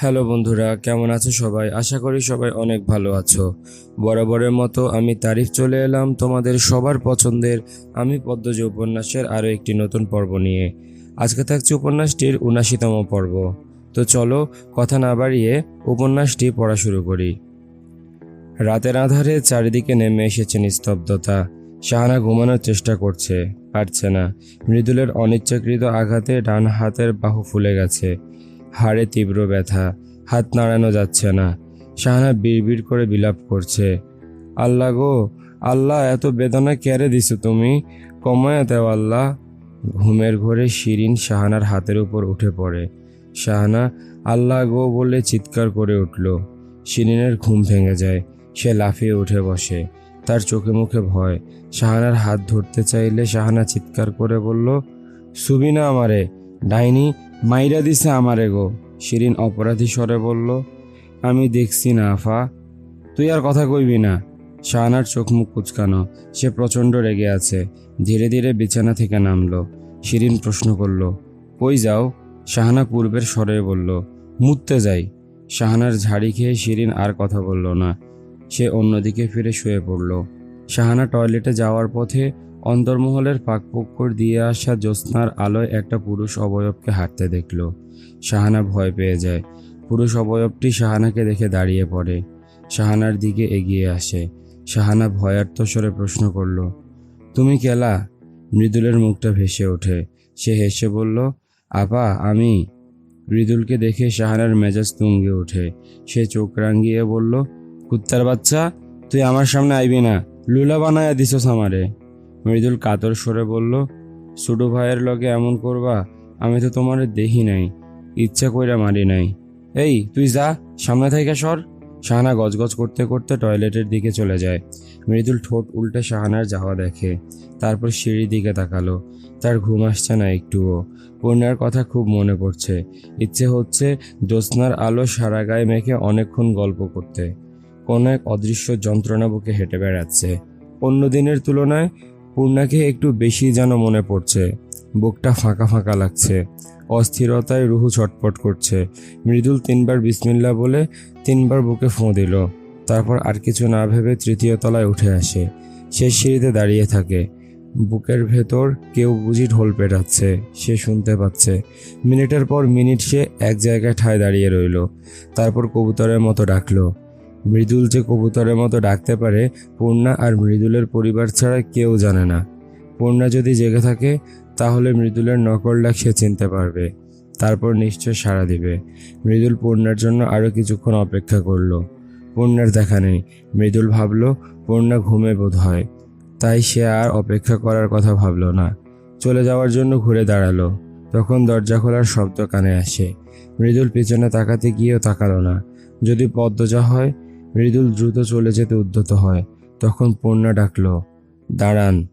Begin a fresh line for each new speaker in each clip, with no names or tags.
Hello বন্ধুরা, কেমন আছো সবাই? আশা করি সবাই অনেক ভালো আছো। বরাবরের মতো আমি তারিফ চলে এলাম তোমাদের সবার পছন্দের আমি পদ্মজ উপন্যাসের আরও একটি নতুন পর্ব নিয়ে। আজকে থাকছে উপন্যাসটির উনাশিতম পর্ব। তো চলো, কথা না বাড়িয়ে উপন্যাসটি পড়া শুরু করি। রাতের আধারে চারিদিকে নেমে এসেছে নিস্তব্ধতা। শাহানা ঘুমানোর চেষ্টা করছে, পারছে না। মৃদুলের অনিচ্ছাকৃত আঘাতে ডান হাতের বাহু ফুলে গেছে। হাড়ে তীব্র ব্যথা, হাত নাড়ানো যাচ্ছে না। শাহানা বিড়বিড় করে বিলাপ করছে। আল্লাহ গো, আল্লাহ, এত বেদনা কেড়ে দিছো তুমি? কমায় দেও আল্লাহ। ঘুমের ঘোরে শিরিন শাহানার হাতের উপর উঠে পড়ে। শাহানা, আল্লাহ গো বলে চিৎকার করে উঠল। শিরিনের ঘুম ভেঙে যায়। সে লাফিয়ে উঠে বসে। তার চোখে মুখে ভয়। শাহানার হাত ধরতে চাইলে শাহানা চিৎকার করে বলল সুবিনা আমারে। ডাইনি মাইরা দিছে আমারে গো। শিরিন অপরাধী স্বরে বলল, আমি দেখছি না আফা। তুই আর কথা কইবি না। শাহানার চোখ মুখ কুচকানো। সে প্রচণ্ড রেগে আছে। ধীরে ধীরে বিছানা থেকে নামলো। শিরিন প্রশ্ন করল, কই যাও? শাহানা পূর্বের স্বরে বলল, মুততে যাই। শাহানার ঝাড়ি খেয়ে শিরিন আর কথা বলল না। সে অন্যদিকে ফিরে শুয়ে পড়ল। শাহানা টয়লেটে যাওয়ার পথে অন্তর্মহলের পাকপক্কর দিয়ে আসা জ্যোৎস্নার আলোয় একটা পুরুষ অবয়বকে হাঁটতে দেখল। শাহানা ভয় পেয়ে যায়। পুরুষ অবয়বটি শাহানাকে দেখে দাঁড়িয়ে পড়ে। শাহানার দিকে এগিয়ে আসে। শাহানা ভয়ার্থ স্বরে প্রশ্ন করল, তুমি কেলা? মৃদুলের মুখটা ভেসে ওঠে। সে হেসে বলল, আপা, আমি। মৃদুলকে দেখে শাহানার মেজাজ তুঙ্গে ওঠে। সে চোখ রাঙ্গিয়ে বলল, কুত্তার বাচ্চা, তুই আমার সামনে আইবি না। লুলা বানায়া দিছস আমারে। মৃদুল কাতর সরে বলল ছোট ভাইয়ের লগে এমন করবা? আমি তো তোমার দেখি নাই, ইচ্ছা কইরা মারি নাই। এই, তুই যা, সামনে থেকে সর। শাহানা গজগজ করতে করতে টয়লেটের দিকে চলে যায়। মৃদুল ঠোঁট উল্টে শাহানার যাওয়া দেখে, তারপর সিঁড়ির দিকে তাকালো। তার ঘুম আসছে না একটুও। পূর্ণার কথা খুব মনে পড়ছে। ইচ্ছে হচ্ছে জ্যোৎস্নার আলো সারা গায়ে মেখে অনেকক্ষণ গল্প করতে। কোনো এক অদৃশ্য যন্ত্রণা বুকে হেঁটে বেড়াচ্ছে। অন্য দিনের তুলনায় পূর্ণাকে একটু বেশি যেন মনে পড়ছে। বুকটা ফাঁকা ফাঁকা লাগছে। অস্থিরতায় রুহু ছটপট করছে। মৃদুল তিনবার বিসমিল্লা বলে তিনবার বুকে ফোঁ দিল। তারপর আর কিছু না ভেবে তৃতীয় তলায় উঠে আসে। শেষ সিঁড়িতে দাঁড়িয়ে থাকে। বুকের ভেতর কেউ বুঝি ঢোল পেটাচ্ছে। সে শুনতে পাচ্ছে। মিনিটের পর মিনিট সে এক জায়গায় ঠায় দাঁড়িয়ে রইল। তারপর কবুতরের মতো ডাকলো। মৃদুল যে কবুতরের মতো ডাকতে পারে, পূর্ণা আর মৃদুলের পরিবার ছাড়া কেউ জানে না। পূর্ণা যদি জেগে থাকে, তাহলে মৃদুলের নকল ডাক সে চিনতে পারবে। তারপর নিশ্চয় সাড়া দিবে। মৃদুল পূর্ণার জন্য আরও কিছুক্ষণ অপেক্ষা করল। পূর্ণার দেখা নেই। মৃদুল ভাবল, পূর্ণা ঘুমে বোধ হয় তাই সে আর অপেক্ষা করার কথা ভাবলো না। চলে যাওয়ার জন্য ঘুরে দাঁড়াল। তখন দরজা খোলার শব্দ কানে আসে। মৃদুল পিছনে তাকাতে গিয়েও তাকালো না। যদি পদ্মজা হয় মৃদুল দ্রুত চলে যেতে উদ্যত হয়। তখন পূর্ণা ডাকল, দাঁড়ান।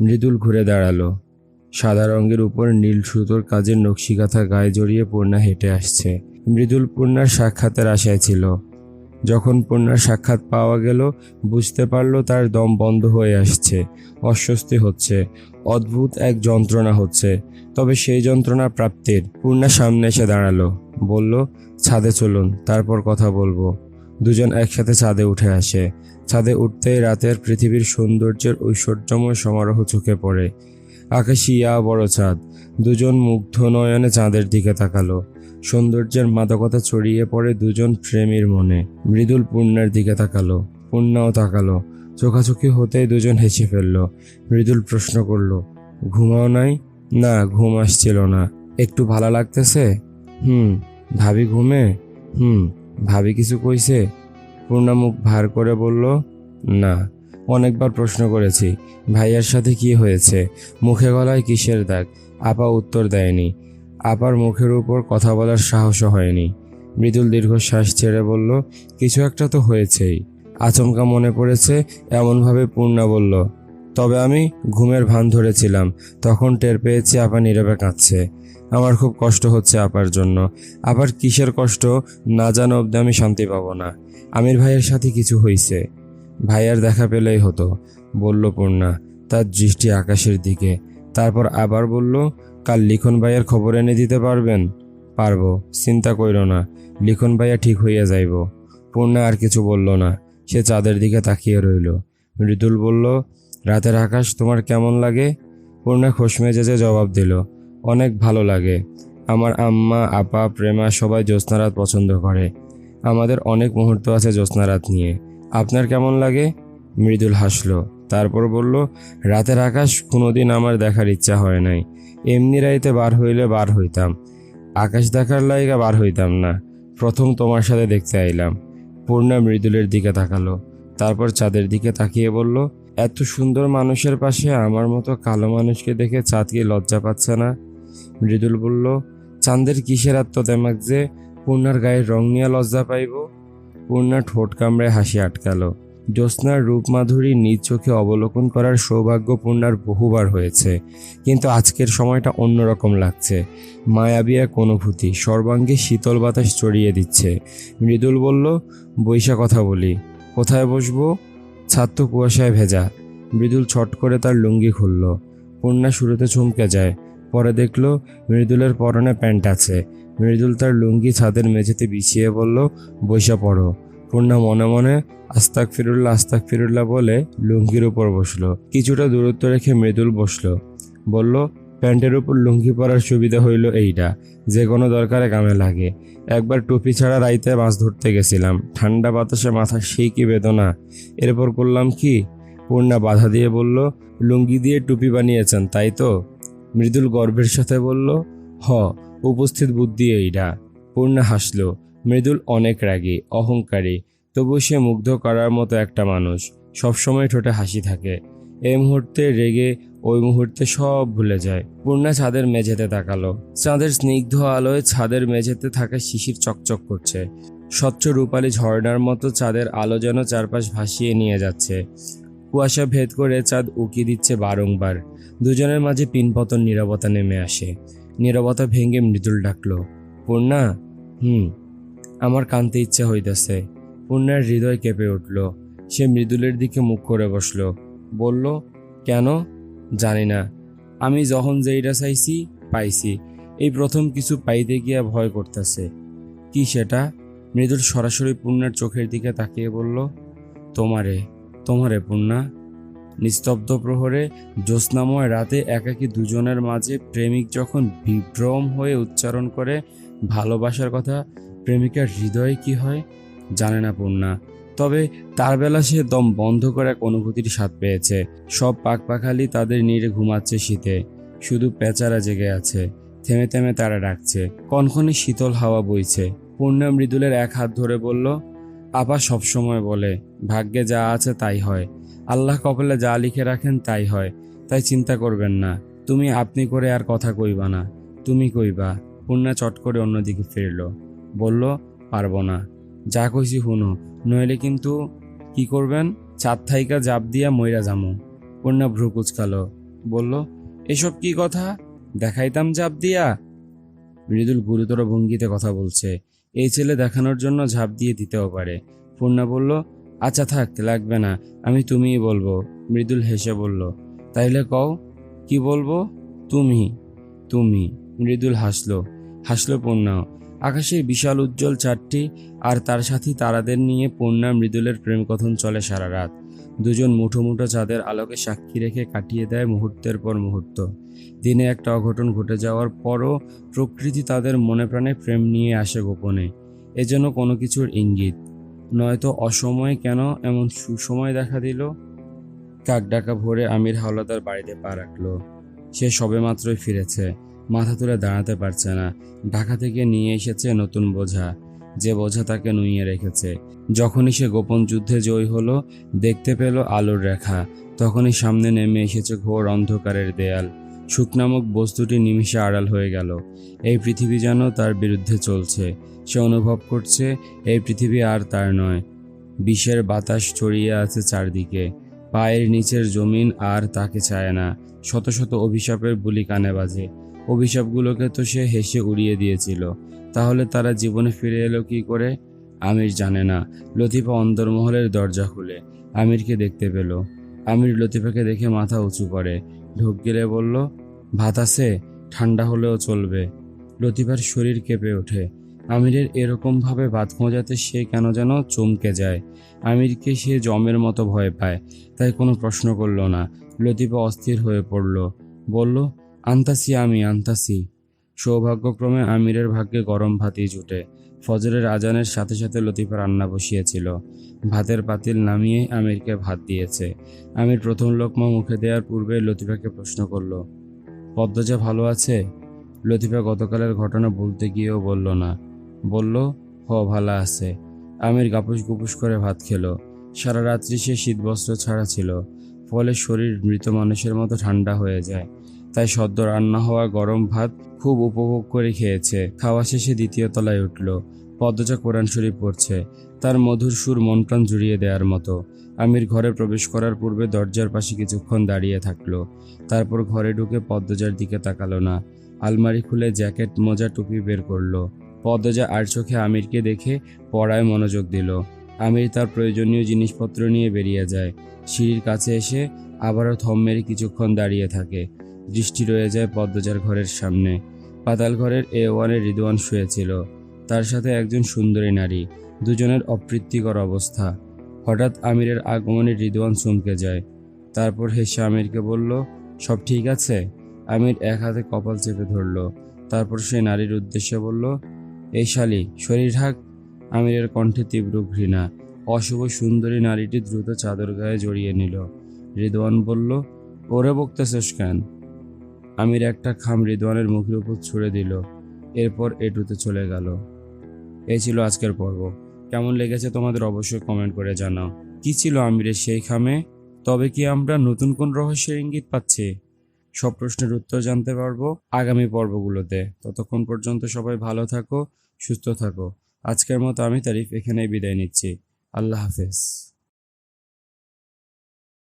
মৃদুল ঘুরে দাঁড়াল। সাদা রঙের উপর নীল সুতোর কাজের নকশিকাথা গায়ে জড়িয়ে পূর্ণা হেঁটে আসছে। মৃদুল পূর্ণার সাক্ষাতের আশায় ছিল। যখন পূর্ণার সাক্ষাৎ পাওয়া গেল, বুঝতে পারল তার দম বন্ধ হয়ে আসছে, অস্বস্তি হচ্ছে, অদ্ভুত এক যন্ত্রণা হচ্ছে। তবে সেই যন্ত্রণা প্রাপ্তির। পূর্ণা সামনে এসে দাঁড়াল, বলল, ছাদে চলুন, তারপর কথা বলব। দুজন একসাথে ছাদে উঠে আসে। ছাদে উঠতেই রাতের পৃথিবীর সৌন্দর্যের ঐশ্বর্যময় সমারোহ চোখে পড়ে। আকাশি ইয়া বড় চাঁদ দুজন মুগ্ধ নয়নে চাঁদের দিকে তাকালো। সৌন্দর্যের মাদকতা ছড়িয়ে পড়ে দুজন প্রেমীর মনে। মৃদুল পূর্ণার দিকে তাকালো। পূর্ণাও তাকালো। চোখাচোখি হতেই দুজন হেসে ফেলল। মৃদুল প্রশ্ন করল, ঘুমাও নাই? না, ঘুম আসছিল না। একটু ভালো লাগতেছে? হুম, ভাবি ঘুমে? হুম। ভাবি কিছু কইছে? পূর্ণা মুখ ভার করে বলল, না, অনেকবার প্রশ্ন করেছি, ভাইয়ার সাথে কি হয়েছে? মুখে গলায় কিসের দাগ? আপা উত্তর দেয়নি। আপার মুখের উপর কথা বলার সাহসও হয়নি। মৃদুল দীর্ঘশ্বাস ছেড়ে বলল, কিছু একটা তো হয়েছেই। আচমকা মনে পড়েছে, এমনভাবে পূর্ণা বলল তবে আমি ঘুমের ভান ধরেছিলাম। তখন টের পেয়েছি আপা নীরবে কাঁদছে। আমার খুব কষ্ট হচ্ছে আপার জন্য। আবার কিসের কষ্ট না জানো অব্দি আমি শান্তি পাবো না। আমির ভাইয়ের সাথে কিছু হয়েছে ভাইয়ার দেখা পেলেই হতো। বলল, পূর্ণা, তার দৃষ্টি আকাশের দিকে। তারপর আবার বলল, কাল লিখন ভাইয়ের খবর এনে দিতে পারবেন? পারব। চিন্তা কইরো না। লিখন ভাইয়া ঠিক হইয়া যাইব। পূর্ণা আর কিছু বলল না। সে চাঁদের দিকে তাকিয়ে রইল। মৃদুল বলল রাতের আকাশ তোমার কেমন লাগে? পূর্ণা খোশমেজেজে জবাব দিল, অনেক ভালো লাগে। আমার আম্মা, আপা, প্রেমা সবাই জ্যোৎস্নারাত পছন্দ করে। আমাদের অনেক মুহূর্ত আছে জ্যোৎস্নারাত নিয়ে। আপনার কেমন লাগে? মৃদুল হাসলো, তারপর বলল, রাতের আকাশ কোনোদিন আমার দেখার ইচ্ছা হয় নাই। এমনি রাইতে বার হইলে বার হইতাম। আকাশ দেখার লাইগা বার হইতাম না। প্রথম তোমার সাথে দেখতে আইলাম। পূর্ণা মৃদুলের দিকে তাকালো, তারপর চাঁদের দিকে তাকিয়ে বলল এত সুন্দর মানুষের পাশে আমার মতো কালো মানুষকে দেখে চাঁদ কি লজ্জা পাচ্ছে না? মৃদুল বলল, চাঁদের কিসের আত্মদেমাক যে পূর্ণার গায়ের রং নিয়ে লজ্জা পাইব? পূর্ণা ঠোঁট কামড়ে হাসি আটকালো। জ্যোৎস্নার রূপমাধুরী নিজ চোখে অবলোকন করার সৌভাগ্য পূর্ণার বহুবার হয়েছে। কিন্তু আজকের সময়টা অন্যরকম লাগছে। মায়াবী এক অনুভূতি, সর্বাঙ্গে শীতল বাতাস চড়িয়ে দিচ্ছে। মৃদুল বলল, বৈশা কথা বলি। কোথায় বসবো? ছাদ তো কুয়াশায় ভেজা। মৃদুল ছট করে তার লুঙ্গি খুলল। পূর্ণা শুরুতে চমকে যায়। পরে দেখল মৃদুলের পরনে প্যান্ট আছে। মৃদুল তার লুঙ্গি ছাদের মেঝেতে বিছিয়ে বলল বৈশা পড়ো। পূর্ণা মনে মনে আস্তাক ফিরুল্লা আস্তাক ফিরুল্লা বলে লুঙ্গির উপর বসল। কিছুটা দূরত্ব রেখে মৃদুল বসল। বলল প্যান্টের উপর লুঙ্গি পরার সুবিধা হইল এইটা, যে কোনো দরকারে কামে লাগে। একবার টুপি ছাড়া রাইতে মাছ ধরতে গেছিলাম। ঠান্ডা বাতাসে মাথা সেই কি বেদনা। এরপর করলাম কি? পূর্ণা বাধা দিয়ে বলল, লুঙ্গি দিয়ে টুপি বানিয়েছেন, তাই তো? মৃদুল গর্বের সাথে বলল, হ, উপস্থিত বুদ্ধি এইটা পূর্ণা হাসল, মৃদুল অনেক রাগী, অহংকারী তবু সে মুগ্ধ করার মতো একটা মানুষ। সবসময় ঠোঁটে হাসি থাকে। এই মুহূর্তে রেগে ওই মুহূর্তে সব ভুলে যায়। পূর্ণা ছাদের মেঝেতে তাকালো। চাঁদের স্নিগ্ধ আলোয় ছাদের মেঝেতে থাকা শিশির চকচক করছে। স্বচ্ছ রূপালী ঝর্ণার মতো চাঁদের আলো যেন চারপাশ ভাসিয়ে নিয়ে যাচ্ছে। কুয়াশা ভেদ করে চাঁদ উকি দিচ্ছে বারংবার। দুজনের মাঝে পিনপতন নীরবতা নেমে আসে। নীরবতা ভেঙে মৃদুল ডাকলো, পূর্ণা, হুম, আমার কানতে ইচ্ছা হইতেছে। পূর্ণার হৃদয় কেঁপে উঠল। সে মৃদুলের দিকে মুখ করে বসল বলল, কেন? জানি না। আমি যখন যেইটা চাইছি, পাইছি। এই প্রথম কিছু পাইতে গিয়া ভয় করতেছে। কি সেটা? মৃদুল সরাসরি পূর্ণার চোখের দিকে তাকিয়ে বলল, তোমারে তোমারে পূর্ণা। নিস্তব্ধ প্রহরে জ্যোৎস্নাময় রাতে একাকী দুজনের মাঝে প্রেমিক যখন বিভ্রম হয়ে উচ্চারণ করে, ভালোবাসার কথা, প্রেমিকার হৃদয়ে কি হয়? জানে না পূর্ণা। তবে তার বেলা সে দম বন্ধ করে এক অনুভূতির স্বাদ পেয়েছে। সব পাকপাখালি তাদের নিড়ে ঘুমাচ্ছে শীতে। শুধু পেচারা জেগে আছে। থেমে থেমে তারা ডাকছে। কনকনে শীতল হাওয়া বইছে। পূর্ণা মৃদুলের এক হাত ধরে বলল, আপা সবসময় বলে, ভাগ্যে যা আছে তাই হয়। আল্লাহ কপালে যা লিখে রাখেন তাই হয়। তাই চিন্তা করবেন না। তুমি আপনি করে আর কথা কইবা না। তুমি কইবা। পূর্ণা চট করে অন্যদিকে ফিরল। বলল, পারব না। যা কইছি হুনো নইলে কিন্তু কি করবেন? চাঁদ থাইকা জাপ দিয়া মইরা যামু। পূর্ণা ভ্রু কুচকালো। বলল, এসব কি কথা? দেখাইতাম জাপ দিয়া? মৃদুল গুরুতর ভঙ্গিতে কথা বলছে। এই ছেলে দেখানোর জন্য ঝাঁপ দিয়ে দিতেও পারে। পূর্ণা বলল আচ্ছা থাক, লাগবে না, আমি তুমিই বলব। মৃদুল হেসে বলল, তাইলে কও, কি বলব? তুমি তুমি। মৃদুল হাসলো। হাসলো পূর্ণাও আকাশের বিশাল উজ্জ্বল চারটি আর তার সাথী তারাদের নিয়ে পূর্ণা মৃদুলের প্রেম কথন চলে সারা রাত। দুজন মুঠো মুঠো চাঁদের আলোকে সাক্ষী রেখে কাটিয়ে দেয় মুহূর্তের পর মুহূর্ত। দিনে একটা অঘটন ঘটে যাওয়ার পরও প্রকৃতি তাদের মনে প্রাণে প্রেম নিয়ে আসে গোপনে। এ যেন কোনো কিছুর ইঙ্গিত। নয়তো অসময়ে কেন এমন সুসময় দেখা দিল? কাক ডাকা ভোরে আমির হাওলাদার বাড়িতে পা রাখল। সে সবেমাত্রই ফিরেছে। মাথা তুলে দাঁড়াতে পারছে না। ঢাকা থেকে নিয়ে এসেছে নতুন বোঝা। যে বোঝা তাকে নুইয়ে রেখেছে। যখনই সে গোপন যুদ্ধে জয়ী হলো, দেখতে পেল আলোর রেখা। তখনই সামনে নেমে এসেছে ঘোর অন্ধকারের দেয়াল। সুখ নামক বস্তুটি নিমিষে আড়াল হয়ে গেল। এই পৃথিবী যেন তার বিরুদ্ধে চলছে। সে অনুভব করছে, এই পৃথিবী আর তার নয়। বিষের বাতাস ছড়িয়ে আছে চারদিকে। পায়ের নিচের জমিন আর তাকে চায় না। শত শত অভিশাপের বুলি কানে বাজে। অভিশাপগুলোকে তো সে হেসে উড়িয়ে দিয়েছিল। তাহলে তারা জীবনে ফিরে এলো কি করে? আমির জানে না। লতিফা অন্দরমহলের দরজা খুলে আমিরকে দেখতে পেল। আমির লতিফাকে দেখে মাথা উঁচু করে ঢোক গেলে বলল, ভাত আছে, ঠান্ডা হলেও চলবে। লতিফার শরীর কেঁপে ওঠে। আমিরের এরকমভাবে বাত খোঁজাতে সে কেন যেন চমকে যায়। আমিরকে সে জমের মতো ভয় পায়, তাই কোনো প্রশ্ন করল না। লতিফা অস্থির হয়ে পড়ল। বলল আনতাসি আমি, আনতাসি। সৌভাগ্যক্রমে আমিরের ভাগ্যে গরম ভাতই জুটে। ফজরের আজানের সাথে সাথে লতিফা রান্না বসিয়েছিল। ভাতের পাতিল নামিয়ে আমিরকে ভাত দিয়েছে। আমির প্রথম লোকমা মুখে দেওয়ার পূর্বে লতিফাকে প্রশ্ন করল পদ্মজা ভালো আছে? লতিফা গতকালের ঘটনা বলতে গিয়েও বলল না। বলল, হ, ভালো আছে। আমির গাপুস গুপুস করে ভাত খেলো। সারা রাত্রি সে শীতবস্ত্র ছাড়া ছিল, ফলে শরীর মৃত মানুষের মতো ঠান্ডা হয়ে যায়। তাই সদ্য রান্না হওয়া গরম ভাত খুব উপভোগ করে খেয়েছে। খাওয়া শেষে দ্বিতীয় তলায় উঠল। পদ্মজা কোরআন শরীফ পড়ছে। তার মধুর সুর মন প্রাণ জুড়িয়ে দেওয়ার মতো। আমির ঘরে প্রবেশ করার পূর্বে দরজার পাশে কিছুক্ষণ দাঁড়িয়ে থাকল। তারপর ঘরে ঢুকে পদ্মজার দিকে তাকালো না। আলমারি খুলে জ্যাকেট, মোজা, টুপি বের করল। পদ্মজা আর চোখে আমিরকে দেখে পড়ায় মনোযোগ দিল। আমির তার প্রয়োজনীয় জিনিসপত্র নিয়ে বেরিয়ে যায়। সিঁড়ির কাছে এসে আবারও থম মেরে কিছুক্ষণ দাঁড়িয়ে থাকে। দৃষ্টি রয়ে যায় পদ্মজার ঘরের সামনে। পাতাল ঘরের এ ওয়ানে রিদওয়ান শুয়েছিল তার সাথে একজন সুন্দরী নারী, দুজনের অপ্রীতিকর অবস্থা। হঠাৎ আমিরের আগমনে রিদওয়ান চমকে যায়। তারপর হেসে আমিরকে বলল, সব ঠিক আছে? আমির এক হাতে কপাল চেপে ধরল। তারপর সে নারীর উদ্দেশ্যে বলল, এই শালি, শরীর ঢাক আমিরের কণ্ঠে তীব্র ঘৃণা। অশুভ সুন্দরী নারীটি দ্রুত চাদর গায়ে জড়িয়ে নিল। রিদওয়ান বলল, ওরে বকতেছস কেন? আমির একটা খাম রিদওয়ানের মুখের উপর ছুড়ে দিল, এরপর এটুতে চলে গেল। এই ছিল আজকের পর্ব। কেমন লেগেছে তোমাদের অবশ্যই কমেন্ট করে জানাও। কি ছিল আমিরের সেই খামে? তবে কি আমরা নতুন কোন রহস্যের ইঙ্গিত পাচ্ছি? সব প্রশ্নের উত্তর জানতে পারব আগামী পর্বগুলোতে। ততক্ষণ পর্যন্ত সবাই ভালো থাকো, সুস্থ থাকো। আজকের মতো আমি তারিফ এখানেই বিদায় নিচ্ছি। আল্লাহ হাফেজ।